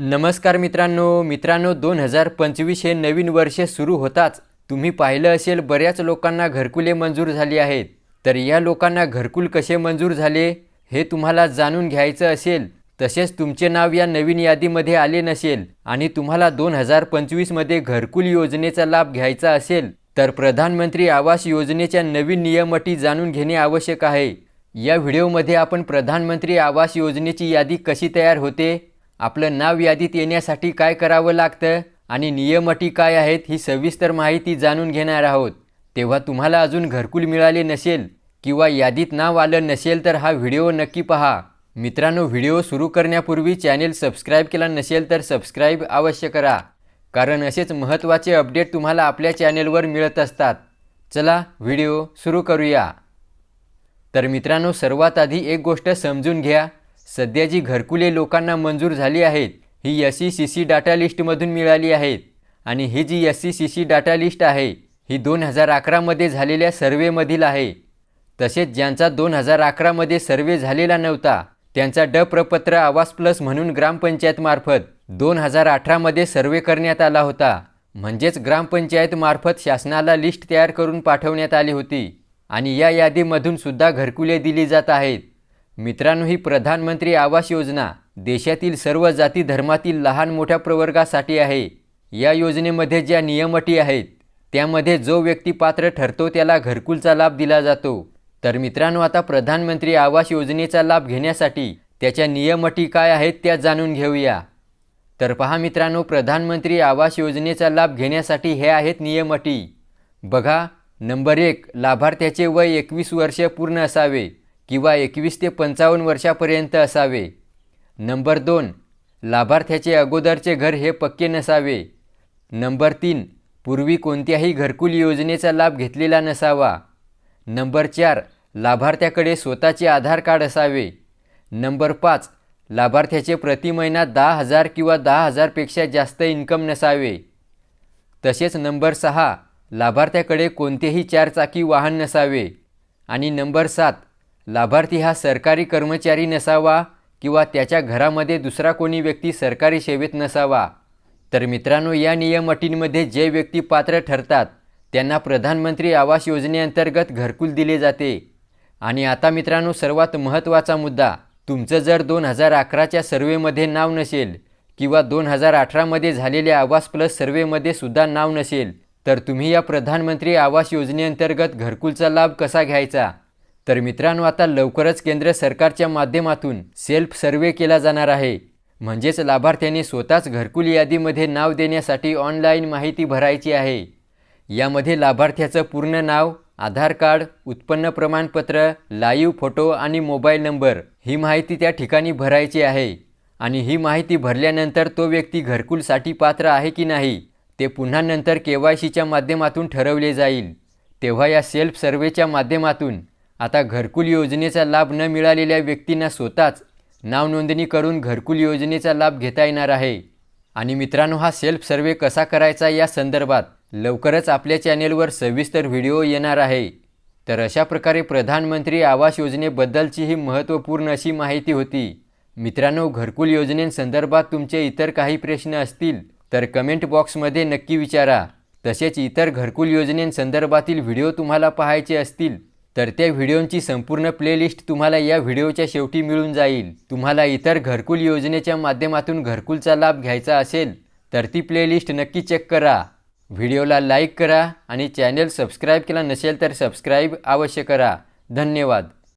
नमस्कार मित्रांनो मित्रांनो दोन हजार पंचवीस हे नवीन वर्ष सुरू होताच. तुम्ही पाहिलं असेल बऱ्याच लोकांना घरकुले मंजूर झाली आहेत. तर या लोकांना घरकुल कसे मंजूर झाले हे तुम्हाला जाणून घ्यायचं असेल. तसेच तुमचे नाव या नवीन यादीमध्ये आले नसेल आणि तुम्हाला दोन हजार पंचवीसमध्ये घरकुल योजनेचा लाभ घ्यायचा असेल तर प्रधानमंत्री आवास योजनेच्या नवीन नियमटी जाणून घेणे आवश्यक आहे. या व्हिडिओमध्ये आपण प्रधानमंत्री आवास योजनेची यादी कशी तयार होते आपलं नाव यादीत येण्यासाठी काय करावं लागतं आणि नियम अटी काय आहेत ही सविस्तर माहिती जाणून घेणार आहोत. तेव्हा तुम्हाला अजून घरकुल मिळाले नसेल किंवा यादीत नाव आलं नसेल तर हा व्हिडिओ नक्की पहा. मित्रांनो व्हिडिओ सुरू करण्यापूर्वी चॅनेल सबस्क्राईब केला नसेल तर सबस्क्राईब अवश्य करा. कारण असेच महत्त्वाचे अपडेट तुम्हाला आपल्या चॅनेलवर मिळत असतात. चला व्हिडिओ सुरू करूया. तर मित्रांनो सर्वात आधी एक गोष्ट समजून घ्या. सध्या जी घरकुले लोकांना मंजूर झाली आहेत. ही S C C C data लिस्टमधून मिळाली आहेत. आणि ही जी S C C C data list आहे ही दोन हजार अकरामध्ये झालेल्या सर्वेमधील आहे. तसेच ज्यांचा दोन हजार अकरामध्ये सर्वे झालेला नव्हता त्यांचा ड प्रपत्र आवास प्लस म्हणून ग्रामपंचायतमार्फत दोन हजार अठरामध्ये सर्वे करण्यात आला होता. म्हणजेच ग्रामपंचायतमार्फत शासनाला लिस्ट तयार करून पाठवण्यात आली होती. आणि या यादीमधून सुद्धा घरकुले दिली जात आहेत. मित्रांनो ही प्रधानमंत्री आवास योजना देशातील सर्व जाती धर्मातील लहान मोठ्या प्रवर्गासाठी आहे. या योजनेमध्ये ज्या नियम अटी आहेत त्यामध्ये जो व्यक्ती पात्र ठरतो त्याला घरकुलचा लाभ दिला जातो. तर मित्रांनो आता प्रधानमंत्री आवास योजनेचा लाभ घेण्यासाठी त्याच्या नियम अटी काय आहेत त्या जाणून घेऊया. तर पहा मित्रांनो प्रधानमंत्री आवास योजनेचा लाभ घेण्यासाठी हे आहेत नियम अटी बघा नंबर एक लाभार्थ्याचे वय एकवीस वर्ष पूर्ण असावे. किंवा एकवीस ते पंचावन्न वर्षापर्यंत असावे. नंबर दोन लाभार्थ्याचे अगोदरचे घर हे पक्के नसावे. नंबर तीन पूर्वी कोणत्याही घरकुल योजनेचा लाभ घेतलेला नसावा. नंबर चार लाभार्थ्याकडे स्वतःचे आधार कार्ड असावे. नंबर पाच लाभार्थ्याचे प्रति महिना दहा हजार किंवा दहा हजारपेक्षा जास्त इन्कम नसावे. तसेच नंबर सहा लाभार्थ्याकडे कोणतेही चारचाकी वाहन नसावे. आणि नंबर सात लाभार्थी हा सरकारी कर्मचारी नसावा किंवा त्याच्या घरामध्ये दुसरा कोणी व्यक्ती सरकारी सेवेत नसावा. तर मित्रांनो या नियम अटींमध्ये जे व्यक्ती पात्र ठरतात त्यांना प्रधानमंत्री आवास योजनेअंतर्गत घरकुल दिले जाते. आणि आता मित्रांनो सर्वात महत्त्वाचा मुद्दा तुमचं जर दोन हजार अकराच्या सर्वेमध्ये नाव नसेल किंवा दोन हजार अठरामध्ये झालेल्या आवास प्लस सर्वेमध्ये सुद्धा नाव नसेल तर तुम्ही या प्रधानमंत्री आवास योजनेअंतर्गत घरकुलचा लाभ कसा घ्यायचा? तर मित्रांनो आता लवकरच केंद्र सरकारच्या माध्यमातून सेल्फ सर्वे केला जाणार आहे. म्हणजेच लाभार्थ्यांनी स्वतःच घरकुल यादीमध्ये नाव देण्यासाठी ऑनलाईन माहिती भरायची आहे. यामध्ये लाभार्थ्याचं पूर्ण नाव आधार कार्ड उत्पन्न प्रमाणपत्र लाईव्ह फोटो आणि मोबाईल नंबर ही माहिती त्या ठिकाणी भरायची आहे. आणि ही माहिती भरल्यानंतर तो व्यक्ती घरकुलसाठी पात्र आहे की नाही ते पुन्हा नंतर के वाय सीच्या माध्यमातून ठरवले जाईल. तेव्हा या सेल्फ सर्वेच्या माध्यमातून आता घरकुल योजनेचा लाभ न मिळालेल्या व्यक्तींना स्वतःच नावनोंदणी करून घरकुल योजनेचा लाभ घेता येणार आहे. आणि मित्रांनो हा सेल्फ सर्वे कसा करायचा या संदर्भात लवकरच आपल्या चॅनेलवर सविस्तर व्हिडिओ येणार आहे. तर अशा प्रकारे प्रधानमंत्री आवास योजनेबद्दलची ही महत्त्वपूर्ण अशी माहिती होती. मित्रांनो घरकुल योजनेसंदर्भात तुमचे इतर काही प्रश्न असतील तर कमेंट बॉक्समध्ये नक्की विचारा. तसेच इतर घरकुल योजनेसंदर्भातील व्हिडिओ तुम्हाला पाहायचे असतील तर त्या व्हिडिओंची संपूर्ण प्लेलिस्ट तुम्हाला या व्हिडिओच्या शेवटी मिळून जाईल. तुम्हाला इतर घरकुल योजनेच्या माध्यमातून घरकुलचा लाभ घ्यायचा असेल तर ती प्लेलिस्ट नक्की चेक करा. व्हिडिओला लाईक करा आणि चॅनेल सबस्क्राईब केला नसेल तर सबस्क्राईब अवश्य करा. धन्यवाद.